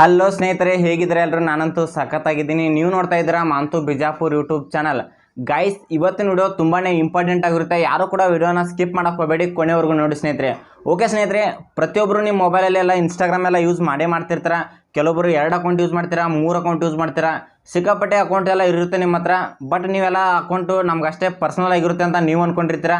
Hello ಸ್ನೇಹಿತರೆ ಹೇಗಿದ್ರೆ ಎಲ್ಲರೂ? ನಾನಂತೂ ಸಖತ್ತಾಗಿದ್ದೀನಿ. ನೀವು ನೋಡ್ತಾ ಇದ್ದೀರಾ Manthu Bijapur YouTube channel. Guys ಇವತ್ತಿನ ವಿಡಿಯೋ ತುಂಬಾ ಇಂಪಾರ್ಟೆಂಟ್ ಆಗಿರುತ್ತೆ. ಯಾರು ಕೂಡ ವಿಡಿಯೋನ ಸ್ಕಿಪ್ ಮಾಡಕ್ಕೆ ಹೋಗಬೇಡಿ. ಕೊನೆವರೆಗೂ ನೋಡಿ ಸ್ನೇಹಿತರೆ. ಓಕೆ ಸ್ನೇಹಿತರೆ ಪ್ರತಿಯೊಬ್ಬರು ನಿಮ್ಮ ಮೊಬೈಲಲ್ಲೆಲ್ಲ ಇನ್ಸ್ಟಾಗ್ರಾಮ್ ಎಲ್ಲ ಯೂಸ್ ಮಾಡೇ ಮಾಡ್ತಿರ್ತಾರೆ? ಕೆಲವೊಬ್ಬರು ಎರಡು ಅಕೌಂಟ್ ಯೂಸ್ ಮಾಡ್ತೀರಾ, ಮೂರು ಅಕೌಂಟ್ ಯೂಸ್ ಮಾಡ್ತೀರಾ? ಸಿಕ್ಕಾಪಟ್ಟೆ ಅಕೌಂಟ್ ಎಲ್ಲ ಇರುತ್ತೆ ನಿಮ್ಮ ಹತ್ರ. ಬಟ್ ನೀವೆಲ್ಲ ಅಕೌಂಟು ನಮ್ಗೆ ಅಷ್ಟೇ ಪರ್ಸನಲ್ ಆಗಿರುತ್ತೆ ಅಂತ ನೀವು ಅಂದ್ಕೊಂಡಿರ್ತೀರ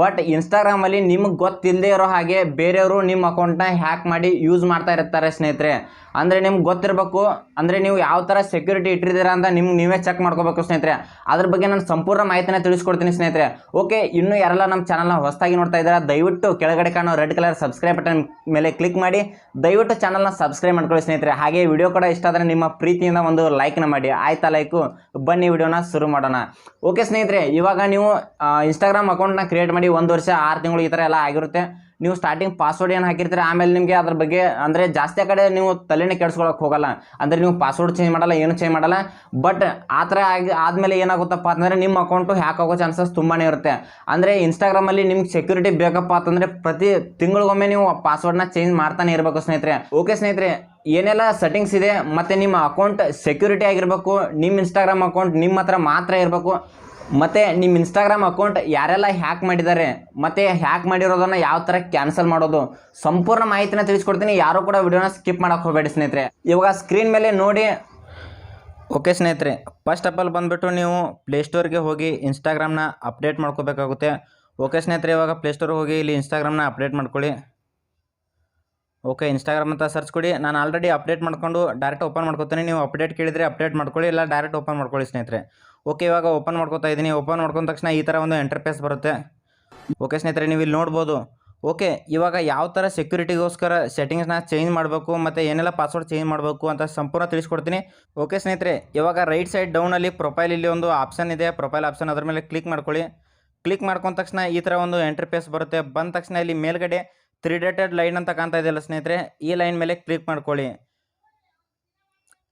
ಬಟ್ ಇನ್ಸ್ಟಾಗ್ರಾಮಲ್ಲಿ ನಿಮಗೆ ಗೊತ್ತಿಲ್ಲದೆ ಇರೋ ಹಾಗೆ ಬೇರೆಯವರು ನಿಮ್ಮ ಅಕೌಂಟ್ನ ಹ್ಯಾಕ್ ಮಾಡಿ ಯೂಸ್ ಮಾಡ್ತಾ ಇರ್ತಾರೆ ಸ್ನೇಹಿತರೆ. ಅಂದರೆ ನಿಮ್ಗೆ ಗೊತ್ತಿರಬೇಕು, ಅಂದರೆ ನೀವು ಯಾವ ಥರ ಸೆಕ್ಯೂರಿಟಿ ಇಟ್ಟಿದ್ದೀರಾ ಅಂತ ನಿಮ್ಗೆ ನೀವೇ ಚೆಕ್ ಮಾಡ್ಕೋಬೇಕು ಸ್ನೇಹಿತರೆ. ಅದ್ರ ಬಗ್ಗೆ ನಾನು ಸಂಪೂರ್ಣ ಮಾಹಿತಿನ ತಿಳಿಸ್ಕೊಡ್ತೀನಿ ಸ್ನೇಹಿತರೆ. ಓಕೆ, ಇನ್ನೂ ಯಾರೆಲ್ಲ ನಮ್ಮ ಚಾನಲ್ನ ಹೊಸದಾಗಿ ನೋಡ್ತಾ ಇದ್ದಾರೆ, ದಯವಿಟ್ಟು ಕೆಳಗಡೆ ಕಾಣೋ ರೆಡ್ ಕಲರ್ ಸಬ್ಸ್ಕ್ರೈಬ್ ಬಟನ್ ಮೇಲೆ ಕ್ಲಿಕ್ ಮಾಡಿ, ದಯವಿಟ್ಟು ಚಾನಲ್ನ ಸಬ್ಸ್ಕ್ರೈಬ್ ಮಾಡ್ಕೊಳ್ಳಿ ಸ್ನೇಹಿತರೆ. ಹಾಗೆ ವಿಡಿಯೋ ಕೂಡ ಇಷ್ಟ ಆದರೆ ನಿಮ್ಮ ಪ್ರೀತಿಯಿಂದ ಒಂದು ಲೈಕ್ನ ಮಾಡಿ. ಆಯ್ತಾ ಲೈಕು ಬನ್ನಿ ವಿಡಿಯೋನ ಶುರು ಮಾಡೋಣ. ಓಕೆ ಸ್ನೇಹಿತರೆ, ಇವಾಗ ನೀವು ಇನ್ಸ್ಟಾಗ್ರಾಮ್ ಅಕೌಂಟ್ನ ಕ್ರಿಯೇಟ್ ಮಾಡಿ, ಒಂದು ವರ್ಷ, ಆರು ತಿಂಗಳು ಈ ಥರ ಎಲ್ಲ ಆಗಿರುತ್ತೆ. ನೀವು ಸ್ಟಾರ್ಟಿಂಗ್ ಪಾಸ್ವರ್ಡ್ ಏನು ಹಾಕಿರ್ತೀರ, ಆಮೇಲೆ ನಿಮಗೆ ಅದ್ರ ಬಗ್ಗೆ ಅಂದರೆ ಜಾಸ್ತಿ ಕಡೆ ನೀವು ತಲೆನೇ ಕೆಡ್ಸ್ಕೊಳಕ್ಕೆ ಹೋಗಲ್ಲ. ಅಂದರೆ ನೀವು ಪಾಸ್ವರ್ಡ್ ಚೇಂಜ್ ಮಾಡಲ್ಲ, ಏನು ಚೇಂಜ್ ಮಾಡಲ್ಲ. ಬಟ್ ಆ ಥರ ಆಗಿ ಆದಮೇಲೆ ಏನಾಗುತ್ತಪ್ಪ ಅಂತಂದರೆ ನಿಮ್ಮ ಅಕೌಂಟು ಹ್ಯಾಕ್ ಆಗೋ ಚಾನ್ಸಸ್ ತುಂಬಾ ಇರುತ್ತೆ. ಅಂದರೆ ಇನ್ಸ್ಟಾಗ್ರಾಮಲ್ಲಿ ನಿಮ್ಗೆ ಸೆಕ್ಯೂರಿಟಿ ಬೇಕಪ್ಪ ಅಂತಂದರೆ ಪ್ರತಿ ತಿಂಗಳಿಗೊಮ್ಮೆ ನೀವು ಪಾಸ್ವರ್ಡ್ನ ಚೇಂಜ್ ಮಾಡ್ತಾನೆ ಇರಬೇಕು ಸ್ನೇಹಿತರೆ. ಓಕೆ ಸ್ನೇಹಿತರೆ, ಏನೆಲ್ಲ ಸೆಟ್ಟಿಂಗ್ಸ್ ಇದೆ, ಮತ್ತು ನಿಮ್ಮ ಅಕೌಂಟ್ ಸೆಕ್ಯೂರಿಟಿ ಆಗಿರಬೇಕು, ನಿಮ್ಮ ಇನ್ಸ್ಟಾಗ್ರಾಮ್ ಅಕೌಂಟ್ ನಿಮ್ಮ ಹತ್ರ ಮಾತ್ರ ಇರಬೇಕು. ಮತ್ತು ನಿಮ್ಮ ಇನ್ಸ್ಟಾಗ್ರಾಮ್ ಅಕೌಂಟ್ ಯಾರೆಲ್ಲ ಹ್ಯಾಕ್ ಮಾಡಿದ್ದಾರೆ, ಮತ್ತು ಹ್ಯಾಕ್ ಮಾಡಿರೋದನ್ನು ಯಾವ ಥರ ಕ್ಯಾನ್ಸಲ್ ಮಾಡೋದು, ಸಂಪೂರ್ಣ ಮಾಹಿತಿನ ತಿಳಿಸ್ಕೊಡ್ತೀನಿ. ಯಾರು ಕೂಡ ವಿಡಿಯೋನ ಸ್ಕಿಪ್ ಮಾಡೋಕೆ ಹೋಗಬೇಡಿ ಸ್ನೇಹಿತರೆ. ಇವಾಗ ಸ್ಕ್ರೀನ್ ಮೇಲೆ ನೋಡಿ. ಓಕೆ ಸ್ನೇಹಿತರೆ ಫಸ್ಟ್ ಆಫ್ ಆಲ್ ಬಂದುಬಿಟ್ಟು ನೀವು ಪ್ಲೇಸ್ಟೋರ್ಗೆ ಹೋಗಿ ಇನ್ಸ್ಟಾಗ್ರಾಮ್ನ ಅಪ್ಡೇಟ್ ಮಾಡ್ಕೋಬೇಕಾಗುತ್ತೆ. ಓಕೆ ಸ್ನೇಹಿತರೆ, ಇವಾಗ ಪ್ಲೇಸ್ಟೋರ್ಗೆ ಹೋಗಿ ಇಲ್ಲಿ ಇನ್ಸ್ಟಾಗ್ರಾಮ್ನ ಅಪ್ಡೇಟ್ ಮಾಡ್ಕೊಳ್ಳಿ. ಓಕೆ ಇನ್ಸ್ಟಾಗ್ರಾಮ್ ಅಂತ ಸರ್ಚ್ ಕೊಡಿ. ನಾನು ಆಲ್ರೆಡಿ ಅಪ್ಡೇಟ್ ಮಾಡ್ಕೊಂಡು ಡೈರೆಕ್ಟ್ ಓಪನ್ ಮಾಡ್ಕೊತೀನಿ. ನೀವು ಅಪ್ಡೇಟ್ ಕೇಳಿದರೆ ಅಪ್ಡೇಟ್ ಮಾಡ್ಕೊಳ್ಳಿ, ಇಲ್ಲ ಡೈರೆಕ್ಟ್ ಓಪನ್ ಮಾಡ್ಕೊಳ್ಳಿ ಸ್ನೇಹಿತರೆ. ಓಕೆ, ಇವಾಗ ಓಪನ್ ಮಾಡ್ಕೊತಾ ಇದ್ದೀನಿ. ಓಪನ್ ಮಾಡ್ಕೊಂಡ ತಕ್ಷಣ ಈ ಥರ ಒಂದು ಎಂಟರ್ಪೇಸ್ ಬರುತ್ತೆ. ಓಕೆ, ಸ್ನೇಹಿತರೆ, ನೀವು ಇಲ್ಲಿ ನೋಡ್ಬೋದು. ಓಕೆ, ಇವಾಗ ಯಾವ ಥರ ಸೆಕ್ಯೂರಿಟಿಗೋಸ್ಕರ ಸೆಟ್ಟಿಂಗ್ಸ್ನ ಚೇಂಜ್ ಮಾಡಬೇಕು ಮತ್ತು ಏನೆಲ್ಲ ಪಾಸ್ವರ್ಡ್ ಚೇಂಜ್ ಮಾಡಬೇಕು ಅಂತ ಸಂಪೂರ್ಣ ತಿಳಿಸ್ಕೊಡ್ತೀನಿ. ಓಕೆ, ಸ್ನೇಹಿತರೆ, ಇವಾಗ ರೈಟ್ ಸೈಡ್ ಡೌನಲ್ಲಿ ಪ್ರೊಫೈಲ್ ಇಲ್ಲಿ ಒಂದು ಆಪ್ಷನ್ ಇದೆ. ಪ್ರೊಫೈಲ್ ಆಪ್ಷನ್ ಅದ್ರ ಮೇಲೆ ಕ್ಲಿಕ್ ಮಾಡ್ಕೊಳ್ಳಿ. ಕ್ಲಿಕ್ ಮಾಡ್ಕೊಂಡ ತಕ್ಷಣ ಈ ಥರ ಒಂದು ಎಂಟರ್ಫೇಸ್ ಬರುತ್ತೆ. ಬಂದ ತಕ್ಷಣ ಇಲ್ಲಿ ಮೇಲ್ಗಡೆ ತ್ರೀ ಡೇಟೆಡ್ ಲೈನ್ ಅಂತ ಕಾಣ್ತಾ ಇದೆಯಲ್ಲ ಸ್ನೇಹಿತರೆ, ಈ ಲೈನ್ ಮೇಲೆ ಕ್ಲಿಕ್ ಮಾಡ್ಕೊಳ್ಳಿ.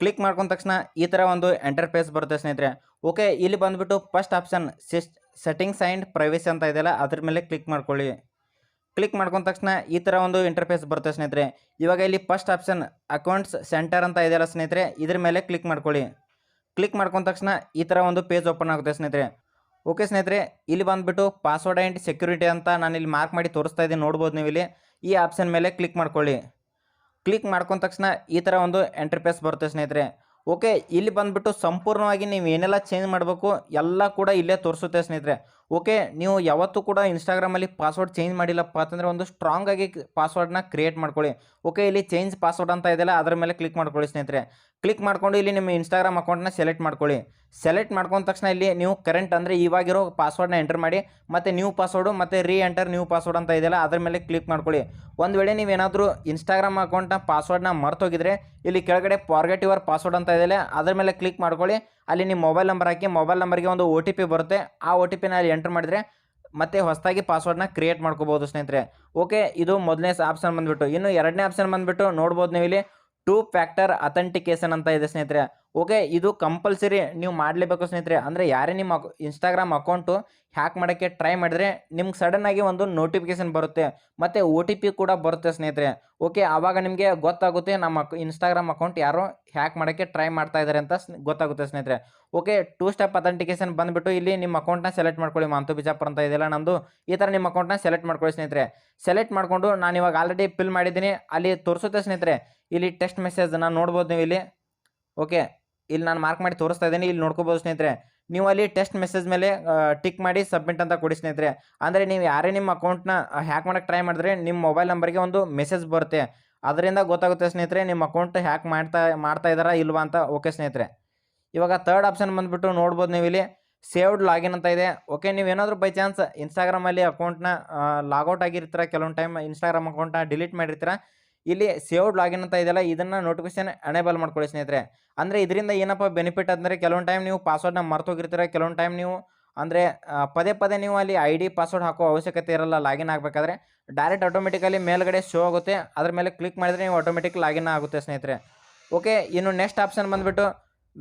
ಕ್ಲಿಕ್ ಮಾಡ್ಕೊಂಡ ತಕ್ಷಣ ಈ ಥರ ಒಂದು ಎಂಟರ್ಪೇಸ್ ಬರುತ್ತೆ ಸ್ನೇಹಿತರೆ. ಓಕೆ, ಇಲ್ಲಿ ಬಂದುಬಿಟ್ಟು ಫಸ್ಟ್ ಆಪ್ಷನ್ ಸಿಸ್ ಸೆಟ್ಟಿಂಗ್ಸ್ ಆ್ಯಂಡ್ ಪ್ರೈವೇಸಿ ಅಂತ ಇದೆಯಲ್ಲ ಅದ್ರ ಮೇಲೆ ಕ್ಲಿಕ್ ಮಾಡ್ಕೊಳ್ಳಿ. ಕ್ಲಿಕ್ ಮಾಡ್ಕೊಂಡ ತಕ್ಷಣ ಈ ಥರ ಒಂದು ಇಂಟರ್ಫೇಸ್ ಬರುತ್ತೆ ಸ್ನೇಹಿತರೆ. ಇವಾಗ ಇಲ್ಲಿ ಫಸ್ಟ್ ಆಪ್ಷನ್ ಅಕೌಂಟ್ಸ್ ಸೆಂಟರ್ ಅಂತ ಇದೆಯಲ್ಲ ಸ್ನೇಹಿತರೆ, ಇದ್ರ ಮೇಲೆ ಕ್ಲಿಕ್ ಮಾಡ್ಕೊಳ್ಳಿ. ಕ್ಲಿಕ್ ಮಾಡ್ಕೊಂಡ ತಕ್ಷಣ ಈ ಥರ ಒಂದು ಪೇಜ್ ಓಪನ್ ಆಗುತ್ತೆ ಸ್ನೇಹಿತರೆ. ಓಕೆ ಸ್ನೇಹಿತರೆ, ಇಲ್ಲಿ ಬಂದುಬಿಟ್ಟು ಪಾಸ್ವರ್ಡ್ ಆ್ಯಂಡ್ ಸೆಕ್ಯೂರಿಟಿ ಅಂತ ನಾನು ಇಲ್ಲಿ ಮಾರ್ಕ್ ಮಾಡಿ ತೋರಿಸ್ತಾ ಇದ್ದೀನಿ, ನೋಡ್ಬೋದು ನೀವು ಇಲ್ಲಿ. ಈ ಆಪ್ಷನ್ ಮೇಲೆ ಕ್ಲಿಕ್ ಮಾಡ್ಕೊಳ್ಳಿ. ಕ್ಲಿಕ್ ಮಾಡ್ಕೊಂಡ ತಕ್ಷಣ ಈ ಥರ ಒಂದು ಎಂಟರ್ಫೇಸ್ ಬರುತ್ತೆ ಸ್ನೇಹಿತರೆ. ಓಕೆ ಇಲ್ಲಿ ಬಂದುಬಿಟ್ಟು ಸಂಪೂರ್ಣವಾಗಿ ನೀವು ಏನೆಲ್ಲ ಚೇಂಜ್ ಮಾಡಬೇಕು ಎಲ್ಲ ಕೂಡ ಇಲ್ಲೇ ತೋರಿಸುತ್ತೆ ಸ್ನೇಹಿತರೆ. ಓಕೆ, ನೀವು ಯಾವತ್ತೂ ಕೂಡ ಇನ್ಸ್ಟಾಗ್ರಾಮಲ್ಲಿ ಪಾಸ್ವರ್ಡ್ ಚೇಂಜ್ ಮಾಡಿಲ್ಲಪ್ಪ ಅಂತಂದರೆ ಒಂದು ಸ್ಟ್ರಾಂಗ್ ಆಗಿ ಪಾಸ್ವರ್ಡ್ನ ಕ್ರಿಯೇಟ್ ಮಾಡ್ಕೊಳ್ಳಿ. ಓಕೆ, ಇಲ್ಲಿ ಚೇಂಜ್ ಪಾಸ್ವರ್ಡ್ ಅಂತ ಇದೆಯಲ್ಲ, ಅದರ ಮೇಲೆ ಕ್ಲಿಕ್ ಮಾಡ್ಕೊಳ್ಳಿ ಸ್ನೇಹಿತರೆ. ಕ್ಲಿಕ್ ಮಾಡ್ಕೊಂಡು ಇಲ್ಲಿ ನಿಮ್ಮ ಇನ್ಸ್ಟಾಗ್ರಾಮ್ ಅಕೌಂಟ್ನ ಸೆಲೆಕ್ಟ್ ಮಾಡ್ಕೊಳ್ಳಿ. ಸೆಲೆಕ್ಟ್ ಮಾಡ್ಕೊಂಡ ತಕ್ಷಣ ಇಲ್ಲಿ ನೀವು ಕರೆಂಟ್ ಅಂದರೆ ಇವಾಗಿರೋ ಪಾಸ್ವರ್ಡ್ನ ಎಂಟರ್ ಮಾಡಿ, ಮತ್ತು ನ್ಯೂ ಪಾಸ್ವರ್ಡು ಮತ್ತು ರೀ ಎಂಟರ್ ನ್ಯೂ ಪಾಸ್ವರ್ಡ್ ಅಂತ ಇದೆಯಲ್ಲ, ಅದರ ಮೇಲೆ ಕ್ಲಿಕ್ ಮಾಡ್ಕೊಳ್ಳಿ. ಒಂದು ವೇಳೆ ನೀವೇನಾದರೂ ಇನ್ಸ್ಟಾಗ್ರಾಮ್ ಅಕೌಂಟ್ನ ಪಾಸ್ವರ್ಡ್ನ ಮರ್ತೋಗಿದ್ರೆ, ಇಲ್ಲಿ ಕೆಳಗಡೆ ಫಾರ್ಗೆಟ್ ಯುವರ್ ಪಾಸ್ವರ್ಡ್ ಅಂತ ಇದೆಯಲ್ಲ, ಅದರ ಮೇಲೆ ಕ್ಲಿಕ್ ಮಾಡ್ಕೊಳ್ಳಿ. ಅಲ್ಲಿ ನಿಮ್ಮ ಮೊಬೈಲ್ ನಂಬರ್ ಹಾಕಿ ಮೊಬೈಲ್ ನಂಬರ್ಗೆ ಒಂದು ಒ ಟಿ ಪಿ ಬರುತ್ತೆ. ಆ ಒ ಟಿ ಪಿನ ಅಲ್ಲಿ ಎಂಟ್ರ್ ಮಾಡಿದರೆ ಮತ್ತೆ ಹೊಸದಾಗಿ ಪಾಸ್ವರ್ಡ್ನ ಕ್ರಿಯೇಟ್ ಮಾಡ್ಕೋಬೋದು ಸ್ನೇಹಿತರೆ. ಓಕೆ ಇದು ಮೊದಲನೇ ಆಪ್ಷನ್ ಬಂದುಬಿಟ್ಟು. ಇನ್ನು ಎರಡನೇ ಆಪ್ಷನ್ ಬಂದುಬಿಟ್ಟು ನೋಡ್ಬೋದು ನೀವು ಇಲ್ಲಿ ಟೂ ಫ್ಯಾಕ್ಟರ್ ಅಥೆಂಟಿಕೇಶನ್ ಅಂತ ಇದೆ ಸ್ನೇಹಿತರೆ. ಓಕೆ ಇದು ಕಂಪಲ್ಸರಿ ನೀವು ಮಾಡಲೇಬೇಕು ಸ್ನೇಹಿತರೆ. ಅಂದರೆ ಯಾರೇ ನಿಮ್ಮ ಇನ್ಸ್ಟಾಗ್ರಾಮ್ ಅಕೌಂಟು ಹ್ಯಾಕ್ ಮಾಡೋಕ್ಕೆ ಟ್ರೈ ಮಾಡಿದರೆ ನಿಮ್ಗೆ ಸಡನ್ನಾಗಿ ಒಂದು ನೋಟಿಫಿಕೇಶನ್ ಬರುತ್ತೆ. ಮತ್ತು ಓ ಟಿ ಪಿ ಕೂಡ ಬರುತ್ತೆ ಸ್ನೇಹಿತರೆ. ಓಕೆ ಆವಾಗ ನಿಮಗೆ ಗೊತ್ತಾಗುತ್ತೆ ನಮ್ಮ ಇನ್ಸ್ಟಾಗ್ರಾಮ್ ಅಕೌಂಟ್ ಯಾರೋ ಹ್ಯಾಕ್ ಮಾಡೋಕ್ಕೆ ಟ್ರೈ ಮಾಡ್ತಾ ಇದ್ದಾರೆ ಅಂತ ಗೊತ್ತಾಗುತ್ತೆ ಸ್ನೇಹಿತರೆ. ಓಕೆ ಟೂ ಸ್ಟೆಪ್ ಅಥೆಂಟಿಕೇಶನ್ ಬಂದುಬಿಟ್ಟು ಇಲ್ಲಿ ನಿಮ್ಮ ಅಕೌಂಟ್ನ ಸೆಲೆಕ್ಟ್ ಮಾಡ್ಕೊಳ್ಳಿ. ಮಾಂತು ಬಿಜಾಪುರ ಅಂತ ಇದೆಯಲ್ಲ ನಂದು ಈ ಥರ ನಿಮ್ಮ ಅಕೌಂಟ್ನ ಸೆಲೆಕ್ಟ್ ಮಾಡ್ಕೊಳ್ಳಿ ಸ್ನೇಹಿತರೆ. ಸೆಲೆಕ್ಟ್ ಮಾಡಿಕೊಂಡು ನಾನು ಇವಾಗ ಆಲ್ರೆಡಿ ಫಿಲ್ ಮಾಡಿದ್ದೀನಿ. ಅಲ್ಲಿ ತೋರಿಸುತ್ತೆ ಸ್ನೇಹಿತರೆ. ಇಲ್ಲಿ ಟೆಕ್ಸ್ಟ್ ಮೆಸೇಜನ್ನು ನೋಡ್ಬೋದು ನೀವು ಇಲ್ಲಿ. ಓಕೆ ಇಲ್ಲಿ ನಾನು ಮಾರ್ಕ್ ಮಾಡಿ ತೋರಿಸ್ತಾ ಇದ್ದೀನಿ, ಇಲ್ಲಿ ನೋಡ್ಕೋಬೋದು ಸ್ನೇಹಿತರೆ. ನೀವು ಅಲ್ಲಿ ಟೆಸ್ಟ್ ಮೆಸೇಜ್ ಮೇಲೆ ಟಿಕ್ ಮಾಡಿ ಸಬ್ಮಿಟ್ ಅಂತ ಕೊಡಿ ಸ್ನೇಹಿತರೆ. ಅಂದರೆ ನೀವು ಯಾರೇ ನಿಮ್ಮ ಅಕೌಂಟ್ನ ಹ್ಯಾಕ್ ಮಾಡೋಕ್ಕೆ ಟ್ರೈ ಮಾಡಿದ್ರೆ ನಿಮ್ಮ ಮೊಬೈಲ್ ನಂಬರ್ಗೆ ಒಂದು ಮೆಸೇಜ್ ಬರುತ್ತೆ. ಅದರಿಂದ ಗೊತ್ತಾಗುತ್ತೆ ಸ್ನೇಹಿತರೆ, ನಿಮ್ಮ ಅಕೌಂಟ್ ಹ್ಯಾಕ್ ಮಾಡ್ತಾ ಮಾಡ್ತಾ ಇದ್ದಾರಾ ಇಲ್ವಾ ಅಂತ. ಓಕೆ ಸ್ನೇಹಿತರೆ. ಇವಾಗ ಥರ್ಡ್ ಆಪ್ಷನ್ ಬಂದುಬಿಟ್ಟು ನೋಡ್ಬೋದು ನೀವು ಸೇವ್ಡ್ ಲಾಗಿನ್ ಅಂತ ಇದೆ. ಓಕೆ ನೀವು ಏನಾದರೂ ಬೈ ಚಾನ್ಸ್ ಇನ್ಸ್ಟಾಗ್ರಾಮಲ್ಲಿ ಅಕೌಂಟ್ನ ಲಾಗೌಟ್ ಆಗಿರ್ತೀರ, ಕೆಲವೊಂದು ಟೈಮ್ ಇನ್ಸ್ಟಾಗ್ರಾಮ್ ಅಕೌಂಟ್ನ ಡಿಲೀಟ್ ಮಾಡಿರ್ತೀರ ಇಲ್ಲಿ ಸೇವ್ಡ್ ಲಾಗಿನ್ ಅಂತ ಇದೆಯಲ್ಲ, ಇದನ್ನು ನೋಟಿಫಿಕೇಶನ್ ಅನೇಬಲ್ ಮಾಡ್ಕೊಳ್ಳಿ ಸ್ನೇಹಿತರೆ. ಅಂದರೆ ಇದರಿಂದ ಏನಪ್ಪ ಬೆನಿಫಿಟ್ ಅಂದರೆ ಕೆಲವೊಂದು ಟೈಮ್ ನೀವು ಪಾಸ್ವರ್ಡ್ನ ಮರ್ತೋಗಿರ್ತೀರ ಕೆಲವೊಂದು ಟೈಮ್ ನೀವು, ಅಂದರೆ ಪದೇ ಪದೇ ನೀವು ಅಲ್ಲಿ ಐ ಡಿ ಪಾಸ್ವರ್ಡ್ ಹಾಕೋ ಅವಶ್ಯಕತೆ ಇರಲ್ಲ ಲಾಗಿನ್ ಆಗಬೇಕಾದ್ರೆ ಡೈರೆಕ್ಟ್ ಆಟೋಮೆಟಿಕಲಿ ಮೇಲ್ಗಡೆ ಶೋ ಆಗುತ್ತೆ, ಅದ್ರ ಮೇಲೆ ಕ್ಲಿಕ್ ಮಾಡಿದರೆ ನೀವು ಆಟೋಮೆಟಿಕ್ ಲಾಗಿನ್ ಆಗುತ್ತೆ ಸ್ನೇಹಿತರೆ. ಓಕೆ ಇನ್ನು ನೆಕ್ಸ್ಟ್ ಆಪ್ಷನ್ ಬಂದುಬಿಟ್ಟು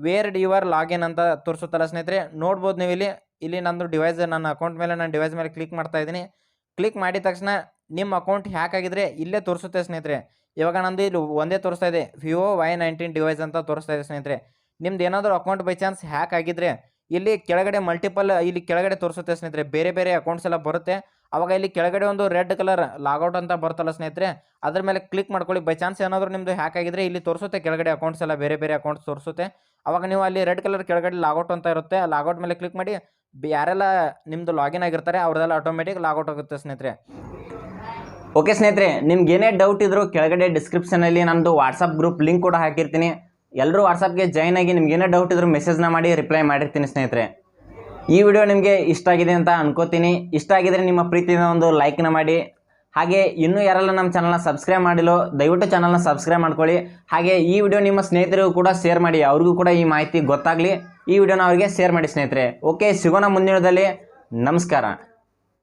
ವೇರ್ ಯುವರ್ ಲಾಗಿನ್ ಅಂತ ತೋರಿಸುತ್ತಲ್ಲ ಸ್ನೇಹಿತರೆ. ನೋಡ್ಬೋದು ನೀವು ಇಲ್ಲಿ ಇಲ್ಲಿ ನಂದು ಡಿವೈಸ್ ನನ್ನ ಅಕೌಂಟ್ ಮೇಲೆ ನಾನು ಡಿವೈಸ್ ಮೇಲೆ ಕ್ಲಿಕ್ ಮಾಡ್ತಾ ಇದ್ದೀನಿ. ಕ್ಲಿಕ್ ಮಾಡಿದ ತಕ್ಷಣ ನಿಮ್ಮ ಅಕೌಂಟ್ ಹ್ಯಾಕ್ ಆಗಿದ್ರೆ ಇಲ್ಲೇ ತೋರಿಸುತ್ತೆ ಸ್ನೇಹಿತರೆ. ಇವಾಗ ನಂದು ಇಲ್ಲಿ ಒಂದೇ ತೋರಿಸ್ತಾ ಇದೆ. ವಿವೋ ವೈ ನೈನ್ಟೀನ್ ಡಿವೈಸ್ ಅಂತ ತೋರಿಸ್ತಾ ಇದೆ ಸ್ನೇಹಿತರೆ. ನಿಮ್ದು ಏನಾದರೂ ಅಕೌಂಟ್ ಬೈ ಚಾನ್ಸ್ ಹ್ಯಾಕ್ ಆಗಿದ್ರೆ ಇಲ್ಲಿ ಕೆಳಗಡೆ ಮಲ್ಟಿಪಲ್ ಇಲ್ಲಿ ಕೆಳಗಡೆ ತೋರಿಸುತ್ತೆ ಸ್ನೇಹಿತರೆ. ಬೇರೆ ಬೇರೆ ಅಕೌಂಟ್ಸ್ ಎಲ್ಲ ಬರುತ್ತೆ. ಅವಾಗ ಇಲ್ಲಿ ಕೆಳಗಡೆ ಒಂದು ರೆಡ್ ಕಲರ್ ಲಾಗೌಟ್ ಅಂತ ಬರುತ್ತಲ್ಲ ಸ್ನೇಹಿತರೆ, ಅದ್ರ ಮೇಲೆ ಕ್ಲಿಕ್ ಮಾಡ್ಕೊಳ್ಳಿ. ಬೈ ಚಾನ್ಸ್ ಏನಾದರೂ ನಿಮ್ಮದು ಹ್ಯಾಕ್ ಆಗಿದ್ರೆ ಇಲ್ಲಿ ತೋರಿಸುತ್ತೆ ಕೆಳಗಡೆ ಅಕೌಂಟ್ಸ್ ಎಲ್ಲ, ಬೇರೆ ಬೇರೆ ಅಕೌಂಟ್ಸ್ ತೋರಿಸುತ್ತೆ. ಅವಾಗ ನೀವು ಅಲ್ಲಿ ರೆಡ್ ಕಲರ್ ಕೆಳಗಡೆ ಲಾಗೌಟ್ ಅಂತ ಇರುತ್ತೆ. ಲಾಗೌಟ್ ಮೇಲೆ ಕ್ಲಿಕ್ ಮಾಡಿ, ಯಾರೆಲ್ಲ ನಿಮ್ಮದು ಲಾಗಿನ್ ಆಗಿರ್ತಾರೆ ಅವ್ರದೆಲ್ಲ ಆಟೋಮೆಟಿಕ್ ಲಾಗೌಟ್ ಆಗುತ್ತೆ ಸ್ನೇಹಿತರೆ. ಓಕೆ ಸ್ನೇಹಿತರೆ, ನಿಮ್ಗೆ ಏನೇ ಡೌಟ್ ಇದ್ರು ಕೆಳಗಡೆ ಡಿಸ್ಕ್ರಿಪ್ಷನಲ್ಲಿ ನಮ್ಮದು ವಾಟ್ಸಪ್ ಗ್ರೂಪ್ ಲಿಂಕ್ ಕೂಡ ಹಾಕಿರ್ತೀನಿ. ಎಲ್ಲರೂ ವಾಟ್ಸಪ್ಗೆ ಜಾಯ್ನ್ ಆಗಿ ನಿಮ್ಗೆ ಏನೇ ಡೌಟ್ ಇದ್ರು ಮೆಸೇಜ್ನ ಮಾಡಿ ರಿಪ್ಲೈ ಮಾಡಿರ್ತೀನಿ ಸ್ನೇಹಿತರೆ. ಈ ವಿಡಿಯೋ ನಿಮಗೆ ಇಷ್ಟ ಆಗಿದೆ ಅಂತ ಅನ್ಕೋತೀನಿ. ಇಷ್ಟ ಆಗಿದ್ರೆ ನಿಮ್ಮ ಪ್ರೀತಿಯಿಂದ ಒಂದು ಲೈಕ್ನ ಮಾಡಿ. ಹಾಗೆ ಇನ್ನೂ ಯಾರೆಲ್ಲ ನಮ್ಮ ಚಾನಲ್ನ ಸಬ್ಸ್ಕ್ರೈಬ್ ಮಾಡಿಲ್ಲೋ, ದಯವಿಟ್ಟು ಚಾನಲ್ನ ಸಬ್ಸ್ಕ್ರೈಬ್ ಮಾಡ್ಕೊಳ್ಳಿ. ಹಾಗೆ ಈ ವಿಡಿಯೋ ನಿಮ್ಮ ಸ್ನೇಹಿತರಿಗೂ ಕೂಡ ಶೇರ್ ಮಾಡಿ, ಅವ್ರಿಗೂ ಕೂಡ ಈ ಮಾಹಿತಿ ಗೊತ್ತಾಗಲಿ. ಈ ವಿಡಿಯೋನ ಅವರಿಗೆ ಶೇರ್ ಮಾಡಿ ಸ್ನೇಹಿತರೆ. ಓಕೆ, ಸಿಗೋಣ ಮುಂದಿನದಲ್ಲಿ ನಮಸ್ಕಾರ.